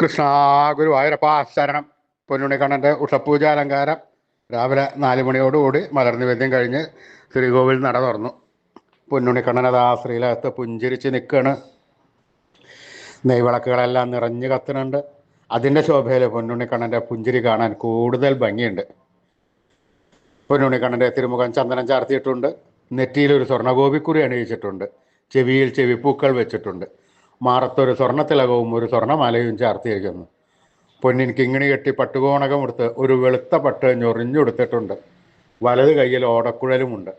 കൃഷ്ണ ഗുരുവായൂരപ്പ ശരണം പൊന്നുണ്ണിക്കണ്ണന്റെ ഉഷപ്പൂജ അലങ്കാരം രാവിലെ നാല് മണിയോടുകൂടി മലർനിവേദ്യം കഴിഞ്ഞ് ശ്രീകോവിൽ നട തുറന്നു. പൊന്നുണ്ണിക്കണ്ണനത് ആ ശ്രീലകത്ത് പുഞ്ചിരിച്ച് നിൽക്കുകയാണ് നെയ്വിളക്കുകളെല്ലാം നിറഞ്ഞു കത്തുന്നുണ്ട്. അതിന്റെ ശോഭയിൽ പൊന്നുണിക്കണ്ണന്റെ പുഞ്ചിരി കാണാൻ കൂടുതൽ ഭംഗിയുണ്ട്. പൊന്നുണിക്കണ്ണന്റെ തിരുമുഖം ചന്ദനം ചാർത്തിയിട്ടുണ്ട്. നെറ്റിയിൽ ഒരു സ്വർണഗോപിക്കുറി അണിയിച്ചിട്ടുണ്ട്. ചെവിയിൽ ചെവിപ്പൂക്കൾ വെച്ചിട്ടുണ്ട്. മാറത്തൊരു സ്വർണത്തിലകവും ഒരു സ്വർണമാലയും ചാർത്തിയിരിക്കുന്നു പൊന്നിൻ കിങ്ങിണി കെട്ടി പട്ടുകോണകം എടുത്ത് ഒരു വെളുത്ത പട്ട് ഞൊറിഞ്ഞെടുത്തിട്ടുണ്ട് വലത് കയ്യിൽ ഓടക്കുഴലുമുണ്ട്.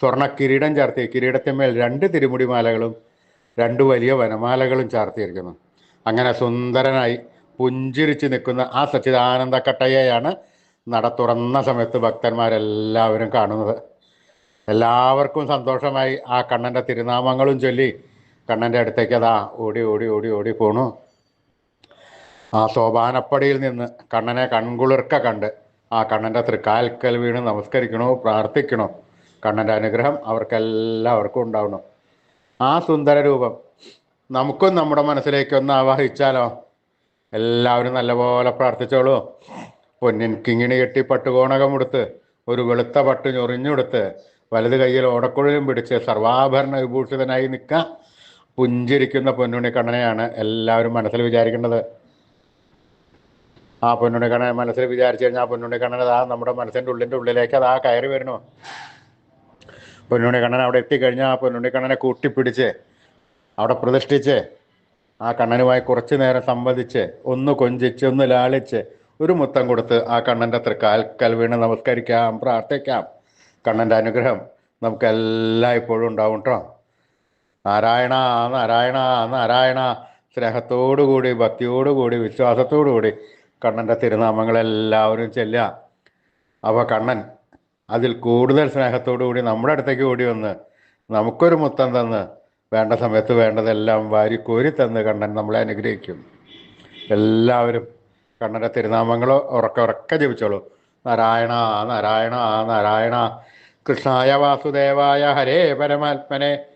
സ്വർണ കിരീടം ചാർത്തി കിരീടത്തിന്മേൽ രണ്ട് തിരുമുടി മാലകളും രണ്ട് വലിയ വനമാലകളും ചാർത്തിയിരിക്കുന്നു അങ്ങനെ സുന്ദരനായി പുഞ്ചിരിച്ച് നിൽക്കുന്ന ആ സച്ചിദാനന്ദ കട്ടയ്യയാണ് നട തുറന്ന സമയത്ത് ഭക്തന്മാരെല്ലാവരും കാണുന്നത്. എല്ലാവർക്കും സന്തോഷമായി ആ കണ്ണന്റെ തിരുനാമങ്ങളും ചൊല്ലി കണ്ണന്റെ അടുത്തേക്ക് അതാ ഓടി ഓടി ഓടി ഓടി പോണു. ആ സോപാനപ്പടിയിൽ നിന്ന് കണ്ണനെ കൺകുളിർക്ക കണ്ട് ആ കണ്ണന്റെ തൃക്കാൽക്കൽ വീണ് നമസ്കരിക്കണോ പ്രാർത്ഥിക്കണോ. കണ്ണന്റെ അനുഗ്രഹം അവർക്കെല്ലാവർക്കും ഉണ്ടാവണം. ആ സുന്ദര രൂപം നമുക്കും നമ്മുടെ മനസ്സിലേക്കൊന്ന് ആവാഹിച്ചാലോ? എല്ലാവരും നല്ലപോലെ പ്രാർത്ഥിച്ചോളൂ. പൊന്നിൻ കിങ്ങിണി കെട്ടി പട്ടുകോണകം എടുത്ത് ഒരു വെളുത്ത പട്ട് ഞൊറിഞ്ഞെടുത്ത് വലത് കയ്യിൽ ഓടക്കുഴലും പിടിച്ച് സർവാഭരണ വിഭൂഷിതനായി നിൽക്കുക പുഞ്ചിരിക്കുന്ന പൊന്നുണ്ണി കണ്ണനെയാണ് എല്ലാവരും മനസ്സിൽ വിചാരിക്കേണ്ടത്. ആ പൊന്നുണ്ണി കണ്ണനെ മനസ്സിൽ വിചാരിച്ചു കഴിഞ്ഞാൽ ആ പൊന്നുണ്ണി കണ്ണൻ അതാ നമ്മുടെ മനസ്സിന്റെ ഉള്ളിന്റെ ഉള്ളിലേക്ക് അതാ കയറി വരണു പൊന്നുണ്ണി കണ്ണൻ അവിടെ എത്തിക്കഴിഞ്ഞാൽ ആ പൊന്നുണ്ണി കണ്ണനെ കൂട്ടിപ്പിടിച്ച് അവിടെ പ്രതിഷ്ഠിച്ച് ആ കണ്ണനുമായി കുറച്ച് നേരം സംവദിച്ച് ഒന്ന് കൊഞ്ചിച്ച് ഒന്ന് ലാളിച്ച് ഒരു മുത്തം കൊടുത്ത് ആ കണ്ണന്റെ അത്ര കാൽക്കൽ വീണ് നമസ്കരിക്കാം പ്രാർത്ഥിക്കാം. കണ്ണന്റെ അനുഗ്രഹം നമുക്ക് എല്ലായ്പ്പോഴും ഉണ്ടാവും കേട്ടോ നാരായണ നാരായണ നാരായണ. സ്നേഹത്തോടുകൂടി ഭക്തിയോടുകൂടി വിശ്വാസത്തോടുകൂടി കണ്ണന്റെ തിരുനാമങ്ങളെല്ലാവരും ചെല്ലുക. അപ്പോൾ കണ്ണൻ അതിൽ കൂടുതൽ സ്നേഹത്തോടുകൂടി നമ്മുടെ അടുത്തേക്ക് ഓടി വന്ന് നമുക്കൊരു മുത്തം തന്ന് വേണ്ട സമയത്ത് വേണ്ടതെല്ലാം വാരി കോരി തന്ന് കണ്ണൻ നമ്മളെ അനുഗ്രഹിക്കും. എല്ലാവരും കണ്ണന്റെ തിരുനാമങ്ങളോ ഉറക്കെ ഉറക്കെ ജപിച്ചോളൂ. നാരായണ നാരായണ നാരായണ. കൃഷ്ണായ വാസുദേവായ ഹരേ പരമാത്മനെ.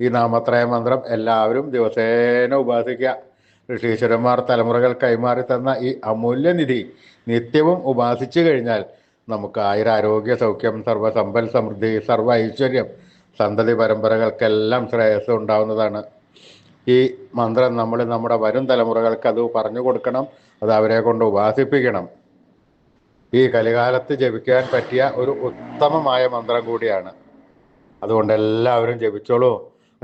ഈ നാമത്രയ മന്ത്രം എല്ലാവരും ദിവസേന ഉപാസിക്കുക. ഋഷീശ്വരന്മാർ തലമുറകൾ കൈമാറി തന്ന ഈ അമൂല്യനിധി നിത്യവും ഉപാസിച്ചു കഴിഞ്ഞാൽ നമുക്ക് ആയിരം ആരോഗ്യ സൗഖ്യം സർവ സമ്പൽ സമൃദ്ധി സർവ ഐശ്വര്യം സന്തതി പരമ്പരകൾക്കെല്ലാം ശ്രേയസ് ഉണ്ടാവുന്നതാണ്. ഈ മന്ത്രം നമ്മൾ നമ്മുടെ വരും തലമുറകൾക്ക് അത് പറഞ്ഞു കൊടുക്കണം അത് അവരെ കൊണ്ട് ഉപാസിപ്പിക്കണം. ഈ കലികാലത്ത് ജപിക്കാൻ പറ്റിയ ഒരു ഉത്തമമായ മന്ത്രം കൂടിയാണ്. അതുകൊണ്ട് എല്ലാവരും ജപിച്ചോളൂ.